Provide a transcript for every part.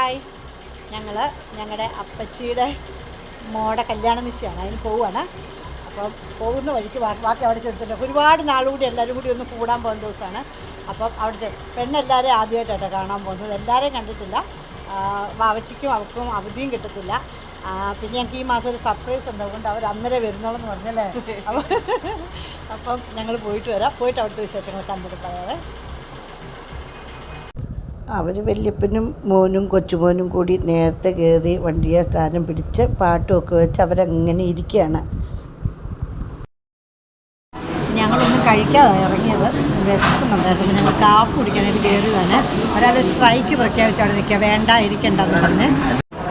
Hi. ഞങ്ങൾ ഞങ്ങളുടെ അപ്പച്ചിയുടെ മോടെ കല്യാണം നിശ്ചയമാണ്. അതിന് പോവുകയാണ് അപ്പം പോകുന്ന വഴിക്ക് ബാക്കി അവിടെ ചെന്നിട്ടുണ്ട്. ഒരുപാട് നാളുകൂടി എല്ലാവരും കൂടി ഒന്ന് കൂടാൻ പോകുന്ന ദിവസമാണ്. അപ്പം അവിടുത്തെ പെണ്ണെല്ലാവരെയും ആദ്യമായിട്ടാണ് കാണാൻ പോകുന്നത്. എല്ലാവരെയും കണ്ടിട്ടില്ല. വാവച്ചിക്കും അവൾക്കും അവധിയും കിട്ടത്തില്ല. പിന്നെ ഞങ്ങൾക്ക് ഈ മാസം ഒരു സർപ്രൈസ് ഉണ്ട്. അതുകൊണ്ട് അവർ അന്നേരം വരുന്നോളെന്ന് പറഞ്ഞല്ലേ? അപ്പം അപ്പം ഞങ്ങൾ പോയിട്ട് വരാം. പോയിട്ട് അവിടുത്തെ വിശേഷങ്ങൾ കണ്ടിട്ട് പറയാവേ. അവർ വല്യപ്പനും മോനും കൊച്ചുമോനും കൂടി നേരത്തെ കയറി വണ്ടിയെ സ്ഥാനം പിടിച്ച് പാട്ടുമൊക്കെ വെച്ച് അവരങ്ങനെ ഇരിക്കുകയാണ് ഞങ്ങളൊന്നും കഴിക്കാതെ ഇറങ്ങിയത്. വിശക്കുന്നുണ്ടായിരുന്നു. ഞങ്ങൾ കാപ്പ് കുടിക്കാനായിട്ട് തന്നെ ഒരാൾ സ്ട്രൈക്ക് പ്രഖ്യാപിച്ചാണ് നിൽക്കുക. വേണ്ട ഇരിക്കണ്ടെന്ന് പറഞ്ഞ്.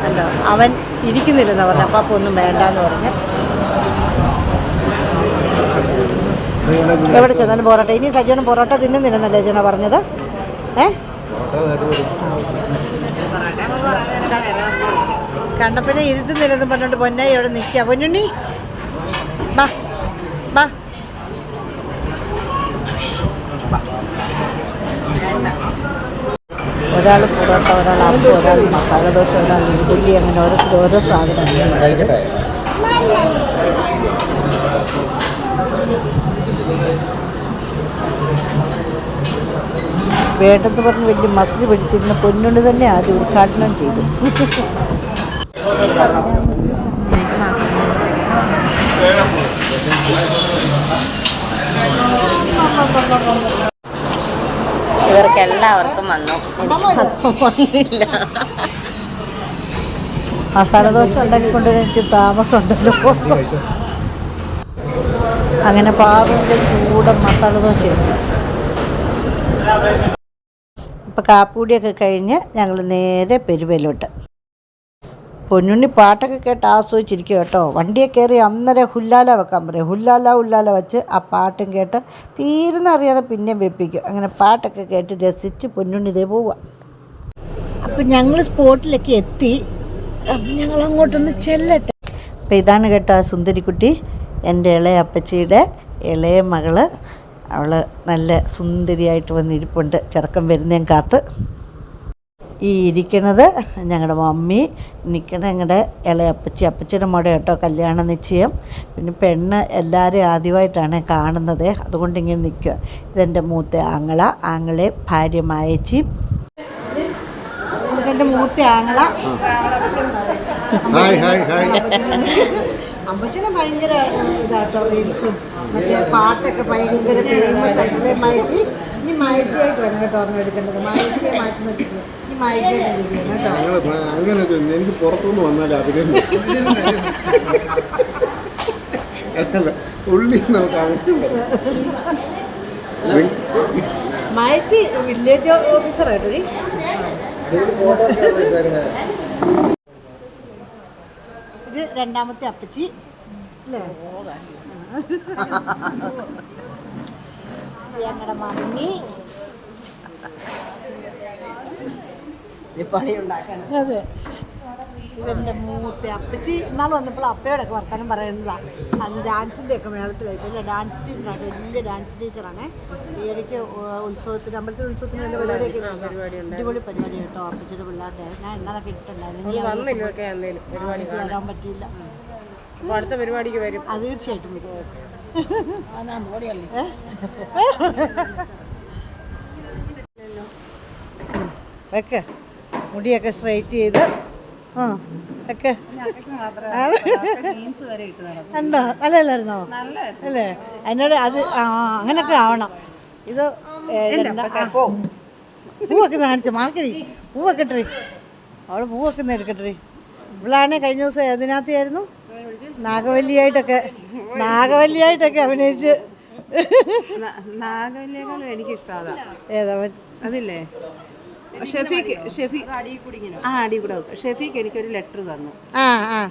അല്ലോ അവൻ ഇരിക്കുന്നില്ലെന്ന് പറഞ്ഞു. അപ്പം അപ്പം ഒന്നും വേണ്ട എന്ന് പറഞ്ഞ്. എവിടെ ചെന്നാലും പൊറോട്ട. ഇനി സജ്ജനം പൊറോട്ട തിന്നുന്നില്ലെന്നല്ലേ ചേട്ടാ പറഞ്ഞത്? ഏ? കണ്ടപ്പനെ ഇരുത്തുന്നില്ലെന്ന് പറഞ്ഞോണ്ട് പൊന്നായി അവിടെ നിൽക്കുക പൊന്നുണ്ണി ബാ ബാ ഒരാൾ പൊറോട്ട ഒരാൾ അപ്പം ഒരാൾ മസാല ദോശ ഒരാൾ ഇഡ്ഡലി അങ്ങനെ ഓരോരുത്തർ ഓരോ സാധനങ്ങൾ. വേണ്ടെന്ന് പറഞ്ഞ് വലിയ മസിൽ പിടിച്ചിരുന്ന പൊന്നുണ്ണി തന്നെ ആദ്യം ഉദ്ഘാടനം ചെയ്തു. ഇവർക്ക് എല്ലാവർക്കും വന്നു. വന്നില്ല. മസാല ദോശ ഉണ്ടാക്കിക്കൊണ്ടുവരാൻ ഇച്ചിരി താമസമുണ്ടല്ലോ. അങ്ങനെ പാവിന്റെ കൂടെ മസാല ദോശയുണ്ട് ഇപ്പം കാപ്പൂടിയൊക്കെ കഴിഞ്ഞ് ഞങ്ങൾ നേരെ പെരുവയിലോട്ട്. പൊന്നുണ്ണി പാട്ടൊക്കെ കേട്ട് ആസ്വദിച്ചിരിക്കുക കേട്ടോ. വണ്ടിയെ കയറി അന്നേരം ഹുല്ലാല വെക്കാൻ പറയും. ഹുല്ലാല ഉല്ലാല വെച്ച് ആ പാട്ടും കേട്ട് തീരുന്നറിയാതെ പിന്നെയും വെപ്പിക്കും. അങ്ങനെ പാട്ടൊക്കെ കേട്ട് രസിച്ച് പൊന്നുണ്ണി ഇതേ പോവുക അപ്പം ഞങ്ങൾ സ്പോട്ടിലൊക്കെ എത്തി. ഞങ്ങൾ അങ്ങോട്ടൊന്ന് ചെല്ലട്ടെ. അപ്പം ഇതാണ് കേട്ടോ ആ സുന്ദരിക്കുട്ടി എന്റെ ഇളയ അപ്പച്ചിയുടെ ഇളയ മകൾ. അവൾ നല്ല സുന്ദരിയായിട്ട് വന്നിരിപ്പുണ്ട്. ചെറുക്കം വരുന്നേം കാത്ത്. ഈ ഇരിക്കണത് ഞങ്ങളുടെ മമ്മി നിൽക്കണ ഞങ്ങളുടെ ഇളയ അപ്പച്ചി. അപ്പച്ചിയുടെ മോടെ കേട്ടോ കല്യാണ നിശ്ചയം. പിന്നെ പെണ്ണ് എല്ലാവരും ആദ്യമായിട്ടാണ് കാണുന്നത്. അതുകൊണ്ട് ഇങ്ങനെ നിൽക്കുക ഇതെന്റെ മൂത്ത ആങ്ങള ആങ്ങളെ ഭാര്യ മായച്ചി. ഇതെന്റെ മൂത്ത ആങ്ങള. അമ്പച്ചനെ ഭയങ്കര ഇതാട്ടോ റീൽസും മറ്റേ പാട്ടൊക്കെ ഭയങ്കര ഫേമസ് ആയിട്ടുള്ള മയച്ചി ഇനി മയച്ചിയായിട്ട് വേണം കേട്ടോ ഓർമ്മ എടുക്കേണ്ടത്. മയച്ചിയെ മാറ്റി ഇനി മയച്ചിയായിട്ട് കേട്ടോ. അങ്ങനെ എനിക്ക് പുറത്തുനിന്ന് വന്നാൽ അല്ല ഉള്ളി നമുക്ക് ആവശ്യമില്ല മയച്ചി വില്ലേജ് ഓഫീസറായിട്ടോ ഈ ഇത് രണ്ടാമത്തെ അപ്പച്ചി. അല്ലേ? ഞങ്ങളുടെ മമ്മി പണി ഉണ്ടാക്കാൻ അതെ. ഇതെന്റെ മൂത്ത അപ്പച്ചി ഇന്നാൾ വന്നപ്പോൾ അപ്പയോടൊക്കെ വർത്താനം പറയുന്നതാണ് അന്ന് ഡാൻസിന്റെ ഒക്കെ മേളത്തിലായിട്ട് അല്ലേ? ഡാൻസ് ടീച്ചറാണ്. വലിയ ഡാൻസ് ടീച്ചറാണ്. ഈ ഇടയ്ക്ക് ഉത്സവത്തിന് അമ്പലത്തിൽ ഉത്സവത്തിന് നല്ല പരിപാടിയൊക്കെ അടിപൊളി പരിപാടി കേട്ടോ അപ്പച്ചിയുടെ പിള്ളേരുടെ. ഞാൻ എന്നതൊക്കെ ഇട്ടിട്ടുണ്ടായിരുന്നു. വരാൻ പറ്റിയില്ല. അടുത്ത പരിപാടിക്ക് വരും. അത് തീർച്ചയായിട്ടും വരും. വെക്ക്. മുടിയൊക്കെ സ്ട്രൈറ്റ് ചെയ്ത് ആ വെക്ക് ഉണ്ടോ? നല്ലല്ലായിരുന്നോ അല്ലേ? എന്നോട് അത് ആ അങ്ങനൊക്കെ ആവണം. ഇത്. പൂവൊക്കെ കാണിച്ചു മാർക്കടി. പൂവൊക്കെ ഇട്ടറി. അവൾ പൂവൊക്കെ എടുക്കട്ടറി. എടുക്കട്ടെ ഇവളാണ് കഴിഞ്ഞ ദിവസം ഏതിനകത്തായിരുന്നു നാഗവല്ലിയായിട്ടൊക്കെ. നാഗവല്ലിയായിട്ടൊക്കെ അഭിനയിച്ച്. നാഗവല്ലിയേക്കാളും എനിക്ക് ഇഷ്ടം ഏതാ അതില്ലേ? ഷെഫീക്ക് ഷെഫീഖ് ആ അടി കൂടെ വെക്കാം. ഷെഫീഖ് എനിക്കൊരു ലെറ്റർ തന്നു. ആ ആ.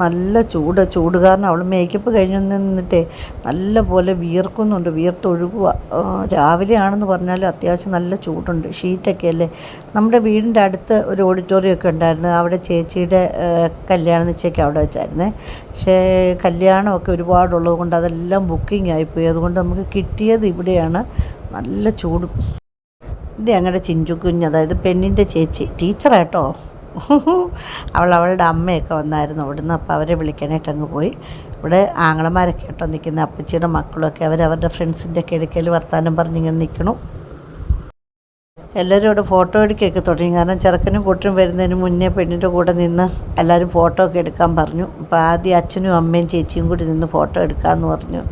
നല്ല ചൂട് ചൂട് കാരണം അവൾ മേക്കപ്പ് കഴിഞ്ഞു നിന്നിട്ടേ നല്ല പോലെ വിയർക്കുന്നുണ്ട് വിയർത്തൊഴുകുക ആ, രാവിലെ ആണെന്ന് പറഞ്ഞാൽ അത്യാവശ്യം നല്ല ചൂടുണ്ട്. ഷീറ്റൊക്കെ അല്ലേ? നമ്മുടെ വീടിന്റെ അടുത്ത് ഒരു ഓഡിറ്റോറിയം ഒക്കെ ഉണ്ടായിരുന്നു. അവിടെ ചേച്ചിയുടെ കല്യാണം കല്യാണ നിശ്ചയൊക്കെ അവിടെ വെച്ചായിരുന്നേ. പക്ഷേ കല്യാണമൊക്കെ ഒരുപാടുള്ളത് കൊണ്ട് അതെല്ലാം ബുക്കിംഗ് ആയിപ്പോയി അതുകൊണ്ട് നമുക്ക് കിട്ടിയത് ഇവിടെയാണ്. നല്ല ചൂട്. ഇത് ഞങ്ങളുടെ ചിഞ്ചു കുഞ്ഞ് അതായത് പെണ്ണിന്റെ ചേച്ചി ടീച്ചറാട്ടോ. അവൾ അവളുടെ അമ്മയൊക്കെ വന്നായിരുന്നു അവിടുന്ന് അപ്പോൾ അവരെ വിളിക്കാനായിട്ട് അങ്ങ് പോയി. ഇവിടെ ആങ്ങളമാരൊക്കെ കേട്ടോ നിൽക്കുന്ന അപ്പച്ചിയുടെ മക്കളൊക്കെ അവരവരുടെ ഫ്രണ്ട്സിന്റെ ഒക്കെ ഇടയ്ക്കൽ വർത്താനം പറഞ്ഞിങ്ങനെ നിൽക്കണം എല്ലാവരും ഇവിടെ ഫോട്ടോ എടുക്കുകയൊക്കെ തുടങ്ങി. കാരണം ചെറുക്കനും കൂട്ടരും വരുന്നതിന് മുന്നേ പെണ്ണിന്റെ കൂടെ നിന്ന് എല്ലാവരും ഫോട്ടോ ഒക്കെ എടുക്കാൻ പറഞ്ഞു. അപ്പോൾ ആദ്യം അച്ഛനും അമ്മയും ചേച്ചിയും കൂടി നിന്ന് ഫോട്ടോ എടുക്കാമെന്ന് പറഞ്ഞു.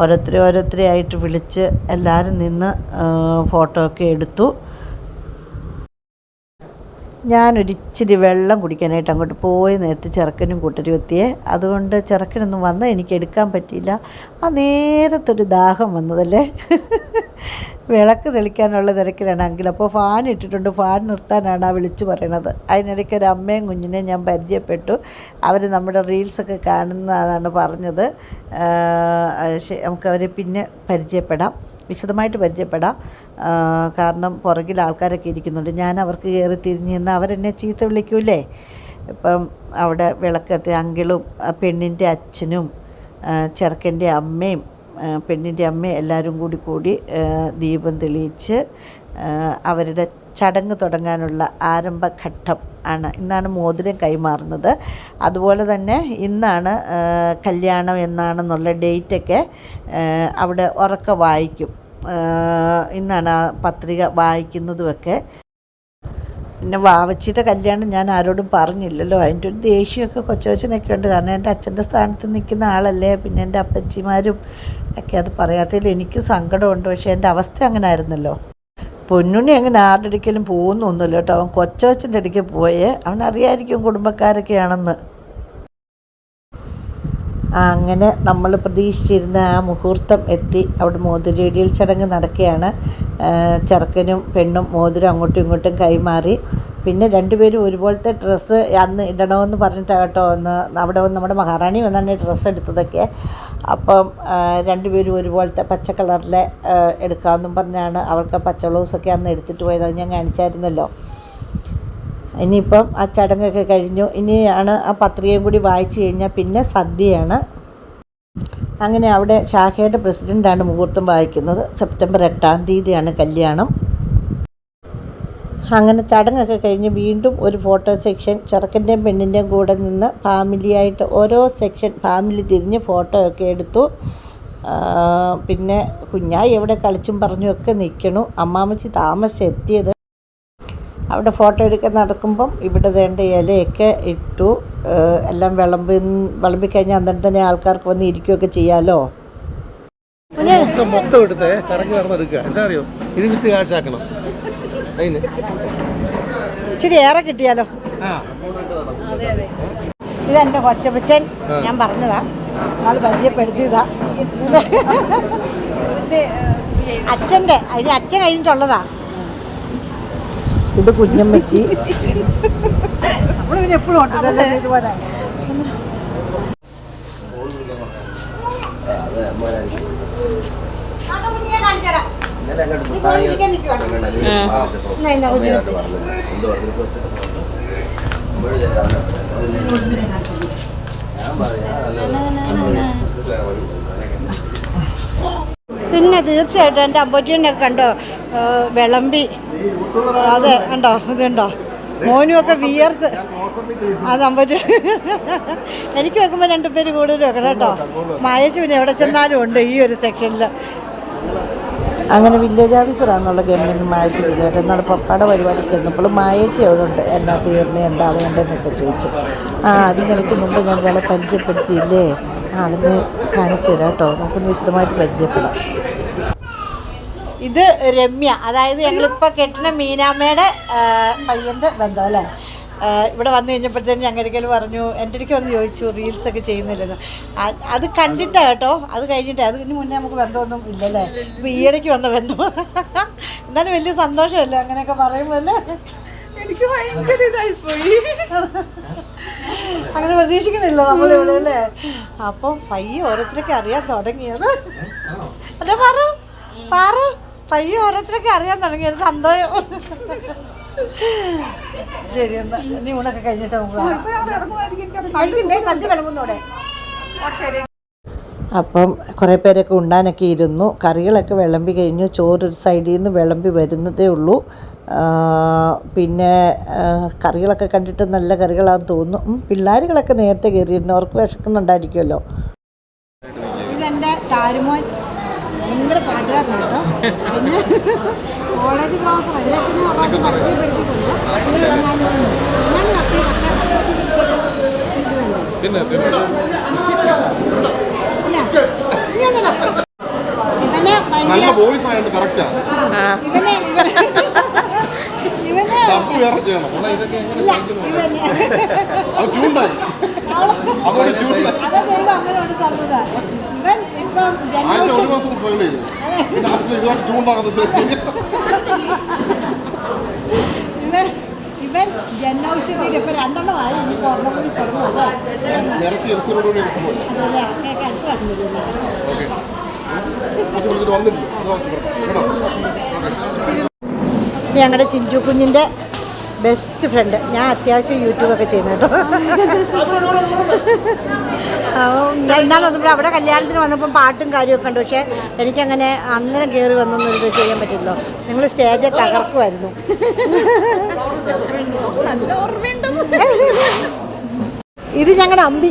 ഓരോരുത്തരെ ഓരോരുത്തരെ ആയിട്ട് വിളിച്ച് എല്ലാവരും നിന്ന് ഫോട്ടോ ഒക്കെ എടുത്തു. ഞാനൊരിച്ചിരി വെള്ളം കുടിക്കാനായിട്ട് അങ്ങോട്ട് പോയി. നേരത്തെ ചെറുക്കനും കൂട്ടരും എത്തിയേ. അതുകൊണ്ട് ചെറുക്കനൊന്നും വന്നാൽ എനിക്ക് എടുക്കാൻ പറ്റിയില്ല. ആ നേരത്തൊരു ദാഹം വന്നതല്ലേ? വിളക്ക് തെളിക്കാനുള്ള തിരക്കിലാണ് അങ്കിൾ. അപ്പോൾ ഫാൻ ഇട്ടിട്ടുണ്ട്. ഫാൻ നിർത്താനാണ് ആ വിളിച്ചു പറയണത്. അതിനിടയ്ക്ക് ഒരു അമ്മയും കുഞ്ഞിനെ ഞാൻ പരിചയപ്പെട്ടു. അവർ നമ്മുടെ റീൽസൊക്കെ കാണുന്നതാണ് പറഞ്ഞത്. നമുക്ക് അവരെ പിന്നെ പരിചയപ്പെടാം. വിശദമായിട്ട് പരിചയപ്പെടാം. കാരണം പുറകിൽ ആൾക്കാരൊക്കെ ഇരിക്കുന്നുണ്ട്. ഞാൻ അവർക്ക് കയറി തിരിഞ്ഞ് നിന്ന് അവരെന്നെ ചീത്ത വിളിക്കൂലേ ഇപ്പം അവിടെ വിളക്കത്തെ അങ്കിളും പെണ്ണിന്റെ അച്ഛനും ചെറുക്കന്റെ അമ്മയും പെണ്ണിന്റെ അമ്മ എല്ലാവരും കൂടി കൂടി ദീപം തെളിയിച്ച് അവരുടെ ചടങ്ങ് തുടങ്ങാനുള്ള ആരംഭഘട്ടം ആണ് ഇന്നാണ് മോതിരം കൈമാറുന്നത്. അതുപോലെ തന്നെ ഇന്നാണ് കല്യാണം എന്നാണെന്നുള്ള ഡേറ്റൊക്കെ അവിടെ ഉറക്ക വായിക്കും. ഇന്നാണ് ആ പത്രിക വായിക്കുന്നതുമൊക്കെ. പിന്നെ വാവച്ചിയുടെ കല്യാണം ഞാൻ ആരോടും പറഞ്ഞില്ലല്ലോ. അതിന്റെ ഒരു ദേഷ്യമൊക്കെ കൊച്ചുവച്ചനൊക്കെ ഉണ്ട് കാരണം എന്റെ അച്ഛന്റെ സ്ഥാനത്ത് നിൽക്കുന്ന ആളല്ലേ. പിന്നെ എന്റെ അപ്പച്ചിമാരും ഒക്കെ അത് പറയാത്തതിൽ എനിക്ക് സങ്കടമുണ്ട്. പക്ഷേ എന്റെ അവസ്ഥ അങ്ങനെ ആയിരുന്നല്ലോ പൊന്നുണ്ണി അങ്ങനെ ആരുടെ അടുക്കലും പോകുന്നൊന്നുമില്ല കേട്ടോ. അവൻ കൊച്ചുവച്ചന്റെ അടുക്കൽ പോയേ. അവനറിയായിരിക്കും കുടുംബക്കാരൊക്കെയാണെന്ന്. അങ്ങനെ നമ്മൾ പ്രതീക്ഷിച്ചിരുന്ന ആ മുഹൂർത്തം എത്തി. അവിടെ മോതിരേടിയൽ ചടങ്ങ് നടക്കുകയാണ്. ചെറുക്കനും പെണ്ണും മോതിരം അങ്ങോട്ടും ഇങ്ങോട്ടും കൈമാറി. പിന്നെ രണ്ടുപേരും ഒരുപോലത്തെ ഡ്രസ്സ് അന്ന് ഇടണമെന്ന് പറഞ്ഞിട്ടാണ് കേട്ടോ ഒന്ന് അവിടെ വന്ന് നമ്മുടെ മഹാറാണി വന്നാണ് ഡ്രസ്സ് എടുത്തതൊക്കെ. അപ്പം രണ്ടുപേരും ഒരുപോലത്തെ പച്ച കളറിലെ എടുക്കാമെന്നും പറഞ്ഞാണ് അവൾക്ക് പച്ച ബ്ലൗസൊക്കെ അന്ന് എടുത്തിട്ട് പോയത്. അത് ഞാൻ കാണിച്ചായിരുന്നല്ലോ. ഇനിയിപ്പം ആ ചടങ്ങൊക്കെ കഴിഞ്ഞു. ഇനിയാണ് ആ പത്രികയും കൂടി വായിച്ചു കഴിഞ്ഞാൽ പിന്നെ സദ്യയാണ്. അങ്ങനെ അവിടെ ശാഖയുടെ പ്രസിഡന്റാണ് മുഹൂർത്തം വായിക്കുന്നത്. സെപ്റ്റംബർ എട്ടാം തീയതിയാണ് കല്യാണം. അങ്ങനെ ചടങ്ങൊക്കെ കഴിഞ്ഞ് വീണ്ടും ഒരു ഫോട്ടോ സെക്ഷൻ ചെറുക്കന്റെയും പെണ്ണിന്റെയും കൂടെ നിന്ന് ഫാമിലിയായിട്ട് ഓരോ സെക്ഷൻ ഫാമിലി തിരിഞ്ഞ് ഫോട്ടോ ഒക്കെ എടുത്തു. പിന്നെ കുഞ്ഞായി എവിടെ കളിച്ചും പറഞ്ഞും ഒക്കെ നിൽക്കണു. അമ്മാമ്മച്ചി താമസിച്ച് എത്തിയത് അവിടെ ഫോട്ടോ എടുക്കാൻ നടക്കുമ്പം ഇവിടെ വേണ്ട ഇലയൊക്കെ ഇട്ടു എല്ലാം വിളമ്പി വിളമ്പിക്കഴിഞ്ഞാൽ അന്നേരം തന്നെ ആൾക്കാർക്ക് വന്ന് ഇരിക്കുകയൊക്കെ ചെയ്യാമല്ലോ മൊത്തം എടുത്ത് കറങ്ങി നടന്നെടുക്കുക എന്താ അറിയോ? ഇത് വിറ്റ് കാശാക്കണം. അതിന്. ഇച്ചിരി ഏറെ കിട്ടിയാലോ? ഇതെന്റെ കൊച്ചപ്പച്ചൻ. ഞാൻ പറഞ്ഞതാ. നാളെ പരിചയപ്പെടുത്തിയതാ. അച്ഛന്റെ അതിന് അച്ഛൻ കഴിഞ്ഞിട്ടുള്ളതാ. ഇത് കുഞ്ഞമ്മച്ചി. എപ്പോഴും പിന്നെ തീർച്ചയായിട്ടും എന്റെ അമ്പൂറ്റിനൊക്കെ കണ്ടോ വിളമ്പി. അതെ ഉണ്ടോ ഇതുണ്ടോ? മോനുമൊക്കെ വിയർത്ത്. അത് അമ്പറ്റി എനിക്ക് വെക്കുമ്പോൾ രണ്ട് പേര് കൂടുതൽ വെക്കണം കേട്ടോ. മായച്ചു പിന്നെ എവിടെ ചെന്നാലും ഉണ്ട് ഈ ഒരു സെക്ഷനിൽ അങ്ങനെ വില്ലേജ് ഓഫീസറാന്നുള്ള ഗവൺമെന്റ് മായച്ചു കേട്ടോ എന്നാൽ പപ്പയുടെ പരിപാടിക്ക് ചെന്നപ്പോൾ മായേച്ചി അവിടെ ഉണ്ട് എന്നാ തീർന്ന് എന്താ വേണ്ടതെന്നൊക്കെ ചോദിച്ചു. ആ അതിനിടയ്ക്ക് മുമ്പ് ഞാൻ വില പരിചയപ്പെടുത്തിയില്ലേ? അതിനെ കാണിച്ചു തരാം കേട്ടോ. നമുക്കൊന്ന് വിശദമായിട്ട് പരിചയപ്പെടാം. ഇത് രമ്യ. അതായത് ഞങ്ങളിപ്പോൾ കെട്ടിന മീനാമ്മയുടെ പയ്യന്റെ ബന്ധം അല്ലേ? ഇവിടെ വന്നു കഴിഞ്ഞപ്പോഴത്തേനും ഞങ്ങടിക്കൽ പറഞ്ഞു എന്റെ അടുക്കൽ വന്ന് ചോദിച്ചു റീൽസൊക്കെ ചെയ്യുന്നില്ലെന്ന്. അത് കണ്ടിട്ടാണ് കേട്ടോ. അത് കഴിഞ്ഞിട്ട് അത് കഴിഞ്ഞ് മുന്നേ നമുക്ക് ബന്ധമൊന്നും ഇല്ലല്ലേ? ഇപ്പോൾ ഈയിടയ്ക്ക് വന്ന ബന്ധം. എന്നാലും വലിയ സന്തോഷമല്ലേ അങ്ങനെയൊക്കെ പറയുമ്പോൾ അല്ലേ? എനിക്ക് ഭയങ്കര ഇതായിപ്പോയി. അങ്ങനെ പ്രതീക്ഷിക്കുന്നില്ല നമ്മളിവിടെ അല്ലേ? അപ്പം പയ്യെ ഓരോരുത്തരൊക്കെ അറിയാൻ തുടങ്ങിയത്. അല്ലേ പാറു പാറു. പയ്യെ ഓരോരുത്തരൊക്കെ അറിയാൻ തുടങ്ങിയത് സന്തോഷം. ശരി എന്നാ. ഇനി ഊണൊക്കെ കഴിഞ്ഞിട്ട് നമുക്ക് സഞ്ചി കഴിക്കുന്നേ, സദ്യ വിളമ്പുന്നൂടെ അപ്പം കുറേ പേരൊക്കെ ഉണ്ണാനൊക്കെ ഇരുന്നു. കറികളൊക്കെ വിളമ്പി കഴിഞ്ഞു. ചോറൊരു ഒരു സൈഡിൽ നിന്ന് വിളമ്പി വരുന്നതേ ഉള്ളൂ. പിന്നെ കറികളൊക്കെ കണ്ടിട്ട് നല്ല കറികളാണെന്ന് തോന്നുന്നു. പിള്ളേരുകളൊക്കെ നേരത്തെ കയറിയിരുന്നു? അവർക്ക് വിശക്കുന്നുണ്ടായിരിക്കുമല്ലോ. ഇതെന്റെ താരുമോൻ. ഭയങ്കര പാട്ടുകാരനാണ് കേട്ടോ പിന്നെ കോളേജ് ക്ലാസ് അല്ലേ പിന്നെ പിന്നെ. നല്ല വോയിസ് ആയതുകൊണ്ട് കറക്റ്റാ ഇവനെ ഇവനെ ഡബ് വേറെ ചെയ്യണം. അത് ട്യൂണ്ടായി അതോടെ ട്യൂണ്ടായി ആദ്യത്തെ ഒരു മാസം സ്ട്രഗിൾ ചെയ്തു. പിന്നെ ട്യൂണ്ടാകാത്ത ഇവൻ ഇവൻ ജനൌഷധിയിൽ ഇപ്പൊ രണ്ടെണ്ണമായി ഇനി ഒരെണ്ണം കൂടി നിരത്തി അതല്ലേ അടുത്ത പ്രാവശ്യം ഞങ്ങളുടെ ചിഞ്ചു കുഞ്ഞിന്റെ ബെസ്റ്റ് ഫ്രണ്ട് ഞാൻ അത്യാവശ്യം യൂട്യൂബൊക്കെ ചെയ്യുന്ന കേട്ടോ ഒന്നും അവിടെ കല്യാണത്തിന് വന്നപ്പം പാട്ടും കാര്യമൊക്കെ ഉണ്ട് പക്ഷേ എനിക്കങ്ങനെ അന്നേരം കയറി വന്നൊന്നും ഇത് ചെയ്യാൻ പറ്റില്ലല്ലോ. നിങ്ങൾ സ്റ്റേജെ തകർക്കുമായിരുന്നു ഇത് ഞങ്ങളുടെ അമ്പി.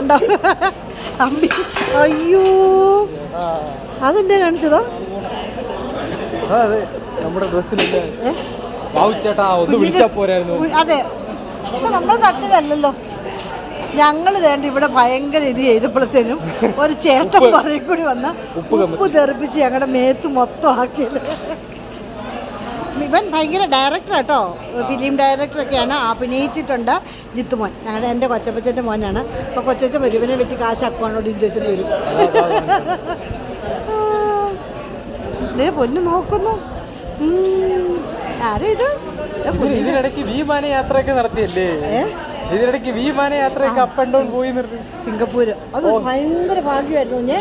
ഉണ്ടോ? അമ്പി. അയ്യോ. അതെന്താ കാണിച്ചതോ? നമ്മുടെ ഡ്രസ്സിലില്ല അതെ. പക്ഷെ നമ്മൾ തട്ടിയതല്ലല്ലോ. ഞങ്ങൾ വേണ്ട ഇവിടെ ഭയങ്കര ഇത് ചെയ്തപ്പോഴത്തേനും ഒരു ചേട്ടൻ പറയും കൂടി വന്ന ഉപ്പ് തെറിപ്പിച്ച് ഞങ്ങളുടെ മേത്ത് മൊത്തം ആക്കിയത്. ഇവൻ ഭയങ്കര ഡയറക്ടർ കേട്ടോ ഫിലിം ഡയറക്ടറൊക്കെയാണ് അഭിനയിച്ചിട്ടുണ്ട് ജിത്തു മോൻ ഞങ്ങളുടെ എന്റെ കൊച്ചപ്പച്ചന്റെ മോനാണ്. അപ്പോൾ കൊച്ചച്ഛൻ വരും. ഇവനെ വെട്ടി കാശാക്കുവാണോട് ചോദിച്ചിട്ട് വരും. ദേ പൊന്നു നോക്കുന്നു. ആരേ ഇത്? ഇതിനിടയ്ക്ക് വിമാന യാത്രയൊക്കെ നടത്തിയല്ലേ ഇതിനിടയ്ക്ക് വിമാന യാത്രയൊക്കെ അപ്പ് ആൻഡ് ഡൗൺ പോയി നിർത്തി സിംഗപ്പൂര് അത് ഭയങ്കര ഭാഗ്യമായിരുന്നു. ഞാൻ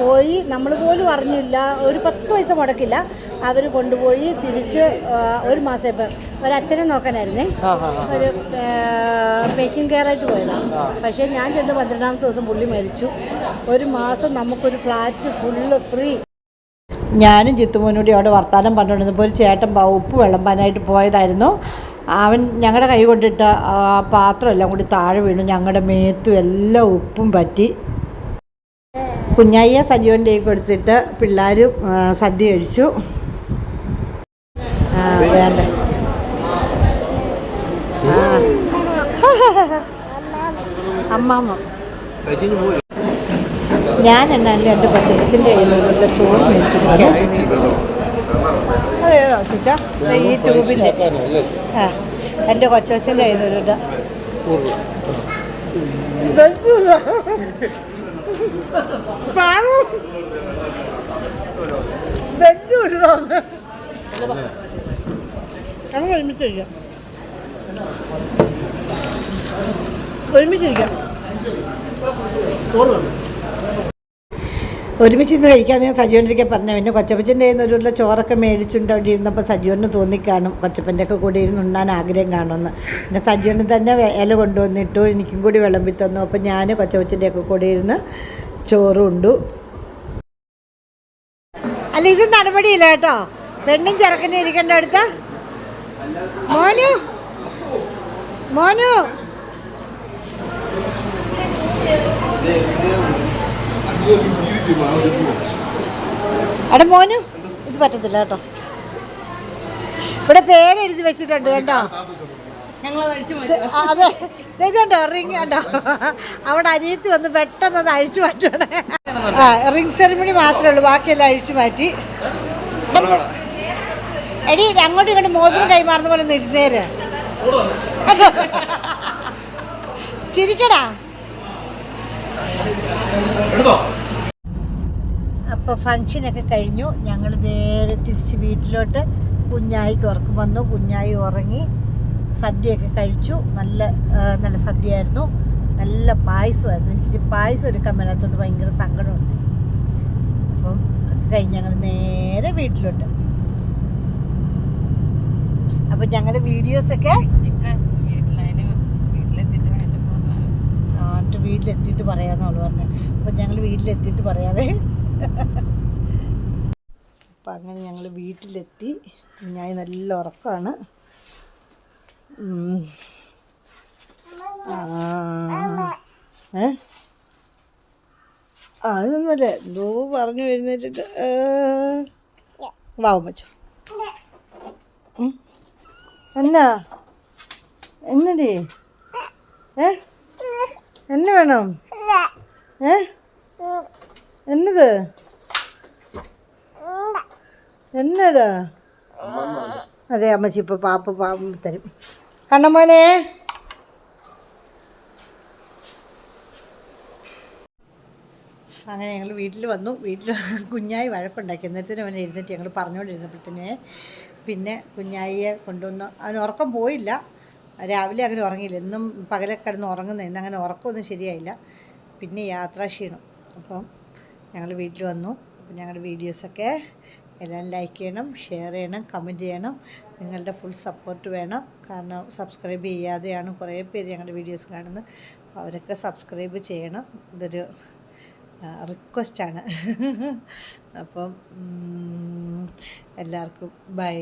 പോയി നമ്മൾ പോലും അറിഞ്ഞില്ല. ഒരു പത്ത് പൈസ മുടക്കില്ല. അവർ കൊണ്ടുപോയി തിരിച്ച് ഒരു മാസം ഇപ്പം ഒരച്ഛനെ നോക്കാനായിരുന്നേ. ഒരു പേഷ്യൻ കെയർ ആയിട്ട് പോയതാണ് പക്ഷേ ഞാൻ ചെന്ന് പന്ത്രണ്ടാമത്തെ ദിവസം പുള്ളി മരിച്ചു. ഒരു മാസം നമുക്കൊരു ഫ്ലാറ്റ് ഫുള്ള് ഫ്രീ. ഞാനും ചിത്തുമോനോടി അവിടെ വർത്താനം പറഞ്ഞുകൊണ്ടിരുന്നപ്പോൾ ഒരു ചേട്ടൻ ഉപ്പ് വിളമ്പാനായിട്ട് പോയതായിരുന്നു. അവൻ ഞങ്ങളുടെ കൈ കൊണ്ടിട്ട് ആ പാത്രം എല്ലാം കൂടി താഴെ വീണു. ഞങ്ങളുടെ മേത്തും എല്ലാം ഉപ്പും പറ്റി. കുഞ്ഞായിയെ സജീവന്റെ കൈ കൊടുത്തിട്ട് പിള്ളേരും സദ്യ കഴിച്ചു. അതേണ്ട അമ്മാമ്മ ഞാൻ എന്നാണ് എന്റെ പച്ചക്കച്ചന്റെ കയ്യിൽ നിന്നുള്ള ചോറ് മേടിച്ചിരിക്കുക അതെയോ ചിച്ചാ? ദേ ഈ ട്യൂബിന്റെ അല്ലേ ആ എന്റെ കൊച്ചച്ഛന്റെ കയ്യിലൊരു നമുക്ക് ഒരുമിച്ചിരിക്കാം ഒരുമിച്ചിരിക്കാം ഒരുമിച്ചിരുന്ന് കഴിക്കാൻ ഞാൻ സജീവന്റെ പറഞ്ഞു പിന്നെ കൊച്ചപ്പച്ചന്റെ ഒരു ചോറൊക്കെ മേടിച്ചുണ്ട് അവിടെ ഇരുന്നപ്പോൾ സജീവന് തോന്നിക്കാണും കൊച്ചപ്പന്റെ ഒക്കെ കൂടെ ഇരുന്ന് ഉണ്ണാൻ ആഗ്രഹം കാണുമെന്ന്. പിന്നെ സജീവന് തന്നെ ഇല കൊണ്ടുവന്നിട്ടു എനിക്കും കൂടി വിളമ്പി തന്നു. അപ്പോൾ ഞാൻ കൊച്ചപ്പച്ചന്റെ ഒക്കെ കൂടെ ഇരുന്ന് ചോറും ഉണ്ടു. അല്ല ഇത് നടപടിയില്ല കേട്ടോ? പെണ്ണും ചെറുക്കനും ഇരിക്കേണ്ട അടുത്ത്. മോനു മോനു. എടാ മോനു ഇത് പറ്റത്തില്ല കേട്ടോ. ഇവിടെ പേരെഴുതി വെച്ചിട്ടുണ്ട് കേട്ടോ. അതെ. ദേ കണ്ടോ റിങ് കേട്ടോ അവിടെ അനിയത്തി വന്ന് പെട്ടെന്ന് അത് അഴിച്ചു മാറ്റണേ ആ റിങ് സെറിമണി മാത്രമേ ഉള്ളൂ ബാക്കിയെല്ലാം അഴിച്ചു മാറ്റി. എടി അങ്ങോട്ടും ഇങ്ങോട്ട് മോതിരം കൈമാറുന്ന പോലെ ഒന്ന് ഇരുന്നേര്. ചിരിക്കടാ. എടുത്തോ? അപ്പോൾ ഫങ്ഷനൊക്കെ കഴിഞ്ഞു. ഞങ്ങൾ നേരെ തിരിച്ച് വീട്ടിലോട്ട് കുഞ്ഞായിക്ക് ഉറക്കം വന്നു. കുഞ്ഞായി ഉറങ്ങി സദ്യയൊക്കെ കഴിച്ചു. നല്ല നല്ല സദ്യയായിരുന്നു. നല്ല പായസമായിരുന്നു. എനിക്ക് പായസം എടുക്കാൻ മേലാത്തോണ്ട് ഭയങ്കര സങ്കടമുണ്ട്. അപ്പം അത് കഴിഞ്ഞ് ഞങ്ങൾ നേരെ വീട്ടിലോട്ട്. അപ്പം ഞങ്ങളുടെ വീഡിയോസൊക്കെ വീട്ടിലെത്തിയിട്ട് വേണം ആ, എന്നിട്ട് വീട്ടിലെത്തിയിട്ട് പറയാമെന്ന് അവൾ പറഞ്ഞു. അപ്പം ഞങ്ങൾ വീട്ടിലെത്തിയിട്ട് പറയാവേ. അപ്പം അങ്ങനെ ഞങ്ങൾ വീട്ടിലെത്തി. ഞാൻ നല്ല ഉറക്കമാണ് അതൊന്നുമല്ല. എന്തോ പറഞ്ഞു എഴുന്നേറ്റിട്ട് വാവും വെച്ചോ. എന്നാ? എന്നടി? ഏ? എന്നെ വേണം? ഏ? എന്നത്? എന്നടാ അതെ അമ്മച്ചി ഇപ്പോൾ പാപ്പ പാപ്പ തരും. കണ്ണമോനെ അങ്ങനെ ഞങ്ങൾ വീട്ടിൽ വന്നു. വീട്ടിൽ കുഞ്ഞായി വഴക്കുണ്ടാക്കി. എന്നിട്ട് അവൻ എഴുന്നേറ്റ് ഞങ്ങൾ പറഞ്ഞുകൊണ്ടിരുന്നപ്പോഴത്തേനെ പിന്നെ കുഞ്ഞായിയെ കൊണ്ടുവന്നു അവന് ഉറക്കം പോയില്ല. രാവിലെ അങ്ങനെ ഉറങ്ങിയില്ല. എന്നും പകലെ കിടന്ന് ഉറങ്ങുന്ന. ഇന്ന് അങ്ങനെ ഉറക്കമൊന്നും ശരിയായില്ല. പിന്നെ യാത്രാ ക്ഷീണം അപ്പം ഞങ്ങൾ വീട്ടിൽ വന്നു. അപ്പം ഞങ്ങളുടെ വീഡിയോസൊക്കെ എല്ലാം ലൈക്ക് ചെയ്യണം ഷെയർ ചെയ്യണം കമന്റ് ചെയ്യണം. നിങ്ങളുടെ ഫുൾ സപ്പോർട്ട് വേണം. കാരണം സബ്സ്ക്രൈബ് ചെയ്യാതെയാണ് കുറേ പേര് ഞങ്ങളുടെ വീഡിയോസ് കാണുന്നത്. അപ്പോൾ അവരൊക്കെ സബ്സ്ക്രൈബ് ചെയ്യണം. ഇതൊരു റിക്വസ്റ്റാണ് അപ്പം എല്ലാവർക്കും ബൈ